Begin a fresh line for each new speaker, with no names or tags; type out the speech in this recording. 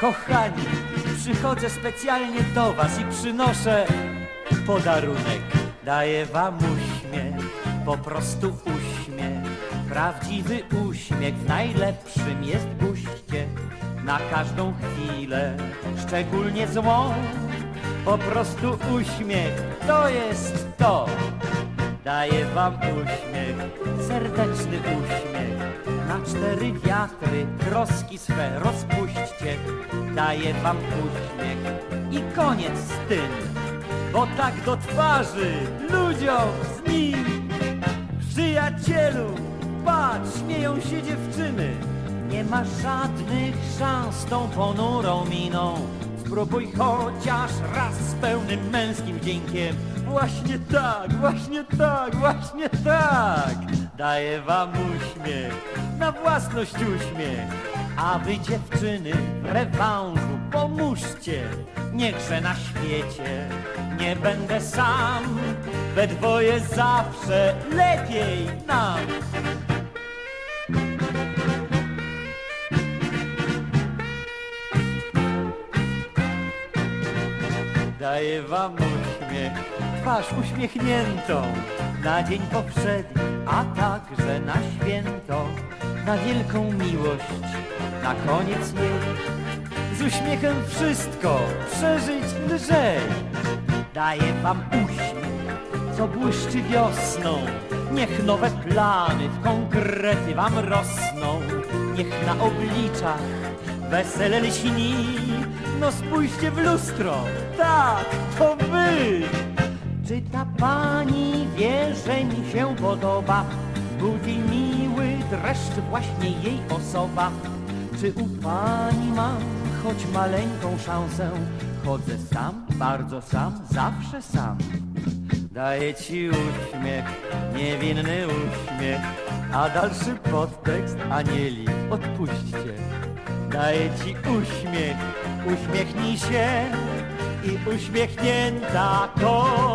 Kochani, przychodzę specjalnie do was i przynoszę podarunek. Daję wam uśmiech, po prostu uśmiech. Prawdziwy uśmiech najlepszym jest guście. Na każdą chwilę, szczególnie złą. Po prostu uśmiech, to jest to. Daję wam uśmiech, serdeczny uśmiech. Na cztery wiatry troski swe rozpuśćcie. Daję wam uśmiech i koniec z tym. Bo tak do twarzy ludziom z nim. Przyjacielu, patrz, śmieją się dziewczyny. Nie ma żadnych szans tą ponurą miną. Spróbuj chociaż raz z pełnym męskim dziękiem. Właśnie tak, właśnie tak, właśnie tak. Daję wam uśmiech, na własność uśmiech. A wy dziewczyny w rewanżu pomóżcie. Niechże na świecie nie będę sam. We dwoje zawsze lepiej nam. Daję wam uśmiech, twarz uśmiechniętą Na dzień powszedni, a także na święto. Na wielką miłość, na koniec jej Z uśmiechem wszystko przeżyć lżej. Daję wam uśmiech, co błyszczy wiosną. Niech nowe plany w konkrety wam rosną. Niech na obliczach wesele lśni No spójrzcie w lustro, tak, to wy Czy ta pani wie, że mi się podoba? Budzi miły dreszcz właśnie jej osoba Czy u pani mam choć maleńką szansę? Chodzę sam, bardzo sam, zawsze sam Daję ci uśmiech, niewinny uśmiech, a dalszy podtekst anieli, odpuśćcie. Daję ci uśmiech, uśmiechnij się i uśmiechnięta mnie.